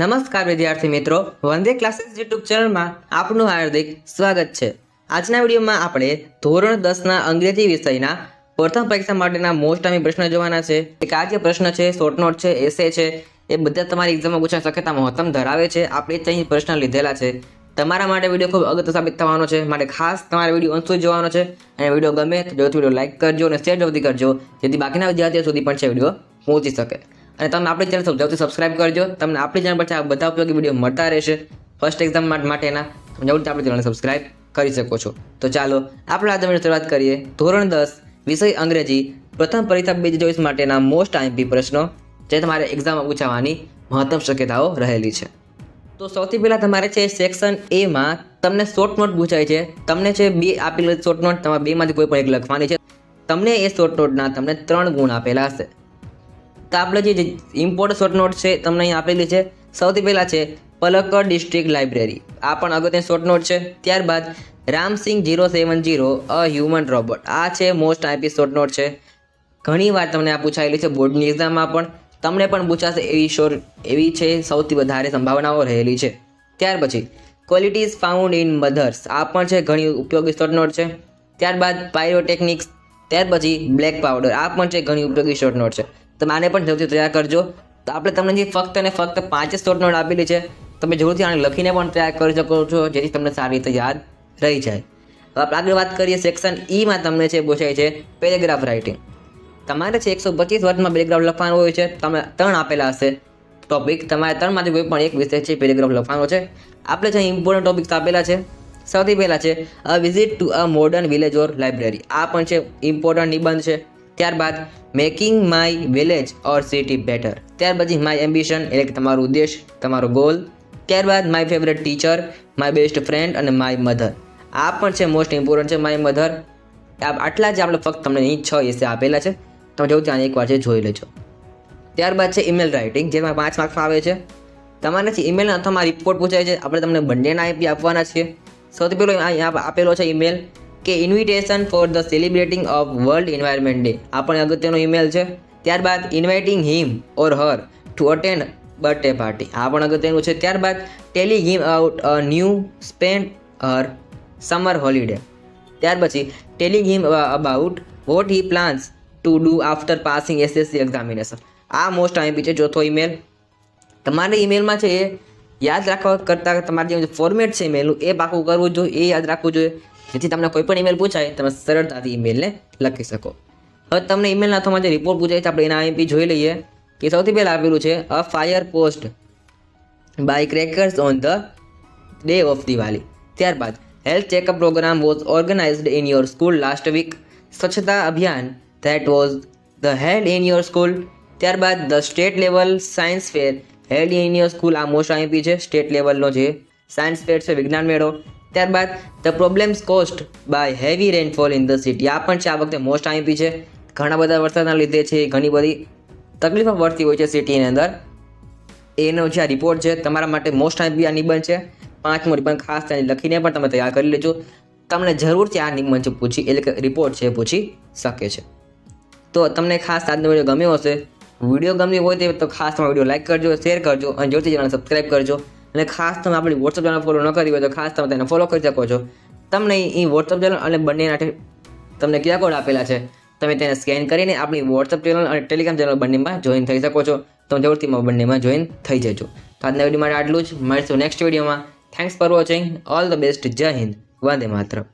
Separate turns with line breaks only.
નમસ્કાર વિદ્યાર્થી મિત્રો, વંદે ક્લાસીસ યુટ્યુબ ચેનલમાં આપનું હાર્દિક સ્વાગત છે. આજના વિડીયોમાં આપણે ધોરણ દસના અંગ્રેજી વિષયના પ્રથમ પરીક્ષા માટેના મોસ્ટ ટાઈમ પ્રશ્ન જોવાના છે. એક આ જે પ્રશ્ન છે શોર્ટ નોટ છે એસે છે, એ બધા તમારી એક્ઝામમાં પૂછવાની શક્યતા મહત્તમ ધરાવે છે. આપણે અહીં પ્રશ્ન લીધેલા છે. તમારા માટે વીડિયો ખૂબ અગત્ય સાબિત થવાનો છે. માટે ખાસ તમારે વીડિયો અંત સુધી જોવાનો છે. અને વીડિયો ગમે તો જરૂરથી વીડિયો લાઇક કરજો અને શેર જરૂરથી કરજો, જેથી બાકીના વિદ્યાર્થીઓ સુધી પણ છે વીડિયો પહોંચી શકે. અને તમે આપણી ચેનલ જરૂરથી સબસ્ક્રાઇબ કરજો. તમને આપણી ચેનલ પછી આ બધા ઉપયોગી વીડિયો મળતા રહેશે. ફર્સ્ટ એક્ઝામ માટેના. જરૂરથી આપણી ચેનલને સબસ્ક્રાઇબ કરી શકો છો. તો ચાલો, આપણે આજે વીડિયો શરૂઆત કરીએ. ધોરણ દસ, વિષય અંગ્રેજી. પ્રથમ પરીક્ષા બે હજાર ચોવીસ માટેના મોસ્ટ આઈમ્પી પ્રશ્નો, જે તમારે એક્ઝામમાં પૂછાવાની મહત્તમ શક્યતાઓ રહેલી છે. તો સૌથી પહેલાં તમારે છે સેક્શન એમાં તમને શોર્ટ નોટ પૂછાય છે. તમને છે બે આપેલી શોર્ટ નોટ તમારે બેમાંથી કોઈ પણ એક લખવાની છે. તમને એ શોર્ટ નોટના તમને ત્રણ ગુણ આપેલા હશે. તો આપણે જે ઇમ્પોર્ટ શોર્ટ નોટ છે, તમને અહીં આપેલી છે. સૌથી પહેલાં છે પલક્કડ ડિસ્ટ્રિક્ટ લાઇબ્રેરી આ પણ અગત્યની શોર્ટ નોટ છે. ત્યારબાદ Ramsingh zero seven zero a human robot આ છે મોસ્ટ આઈપી શોર્ટ નોટ છે. ઘણી વાર તમને આ પૂછાયેલી છે બોર્ડની એક્ઝામમાં પણ. તમને પણ પૂછાશે એવી શોર એવી છે, સૌથી વધારે સંભાવનાઓ રહેલી છે. ત્યાર પછી ક્વોલિટીઝ ફાઉન્ડ ઇન મધર્સ આ પણ છે ઘણી ઉપયોગી શોર્ટ નોટ છે. ત્યારબાદ પાયરોટેકનિક્સ ત્યાર પછી બ્લેક પાવડર આ પણ છે ઘણી ઉપયોગી શોર્ટ નોટ છે. તમે આને પણ જરૂરથી તૈયાર કરજો. તો આપણે તમને જે ફક્ત અને ફક્ત પાંચ જ નોટ આપેલી છે, તમે જરૂરથી આને લખીને પણ તૈયાર કરી શકો છો, જેથી તમને સારી રીતે યાદ રહી જાય. હવે આપણે આગળ વાત કરીએ સેક્શન ઈમાં તમને છે પૂછાય છે, પેરેગ્રાફ રાઇટિંગ. તમારે છે એકસો પચીસ વર્ડમાં પેરેગ્રાફ લખવાનો હોય છે, તમે ત્રણ આપેલા હશે. ટોપિક તમારે ત્રણમાંથી કોઈ પણ એક વિષય છે પેરેગ્રાફ લખવાનો છે, આપણે છે ઇમ્પોર્ટન્ટ ટોપિક્સ આપેલા છે, સૌથી પહેલાં છે a visit to a modern village or library આ પણ છે ઇમ્પોર્ટન્ટ નિબંધ છે. ત્યારબાદ making my village or city better ત્યાર પછી માય એમ્બિશન એટલે કે તમારો ઉદ્દેશ, તમારો ગોલ ત્યારબાદ my favourite teacher my best friend અને માય મધર આ પણ છે મોસ્ટ ઇમ્પોર્ટન્ટ છે માય મધર આટલા જ આપણે ફક્ત તમને અહીં છ એસે આપેલા છે. તમે જવું ત્યાં એકવાર છે, જોઈ લેજો. ત્યારબાદ છે ઈમેલ રાઇટિંગ જેમાં પાંચ માર્ક્સમાં આવે છે. તમારે છે ઈમેલ અથવા રિપોર્ટ પૂછાય છે, આપણે તમને બંનેના આઈપી આપવાના છીએ. સૌથી પહેલો આપેલો છે ઈમેલ કે invitation for the celebrating of world environment day આ પણ અગત્યનો ઈમેલ છે. ત્યારબાદ inviting him or her to attend birthday party આ પણ અગત્યનું છે. ત્યારબાદ tell him out a new spend her summer holiday ત્યાર પછી telling him about what he plans to do after passing SSC examination આ મોસ્ટ આઈપી છે ચોથો ઈમેલ તમારે ઈમેલમાં છે એ યાદ રાખવા કરતાં તમારે જે ફોર્મેટ છે ઈમેલનું એ પાકું કરવું જોઈએ, એ યાદ રાખવું જોઈએ. જેથી તમને કોઈ પણ ઈમેલ પૂછાય, તમે સરળતાથી ઈમેલને લખી શકો. હવે તમને ઈમેલના અથવામાં જે રિપોર્ટ પૂછાય છે આપણે એના આઈપી જોઈ લઈએ કે સૌથી પહેલાં આપેલું છે a fire post by crackers on the day of Diwali ત્યારબાદ health checkup programme was organised in your school last week Swachhata Abhiyan that was the held in your school ત્યારબાદ the state level science fair held in your school આ most IP છે state લેવલનો જે science fair છે, વિજ્ઞાન મેળો. ત્યારબાદ the problems caused by heavy rainfall in the city આ પણ છે, આ વખતે મોસ્ટ આઈપી છે. ઘણા બધા વરસાદના લીધે છે, ઘણી બધી તકલીફો પડતી હોય છે સિટીની અંદર. એનો જે આ રિપોર્ટ છે, તમારા માટે મોસ્ટ આઈપી આ નિબંધ છે. પાંચમો નિબંધ ખાસ તેને લખીને પણ તમે તૈયાર કરી લેજો. તમને જરૂરથી આ નિબંધ છે પૂછી, એટલે કે રિપોર્ટ છે પૂછી શકે છે. તો તમને ખાસ આજનો વીડિયો ગમ્યો હશે. વીડિયો ગમ્યો હોય તે ખાસ તમારો વીડિયો લાઇક કરજો શેર કરજો, અને જોરથી ચેનલ સબસ્ક્રાઈબ કરજો. અને ખાસ તમે આપણી વોટ્સઅપ ચેનલ ફોલો ન કરી હોય તો ખાસ તમે તેને ફોલો કરી શકો છો. તમને એ વોટ્સઅપ ચેનલ અને બંને તમને કયા કોડ આપેલા છે. તમે તેને સ્કેન કરીને આપણી વોટ્સઅપ ચેનલ અને ટેલિગ્રામ ચેનલ બંનેમાં જોઈન થઈ શકો છો. તમે જરૂરથી બંનેમાં જોઈન થઈ જજો. તો આજના વીડિયો માટે આટલું જ. મળીશું નેક્સ્ટ વિડીયોમાં thanks for watching all the best જય હિન્દ. વંદે માતરમ.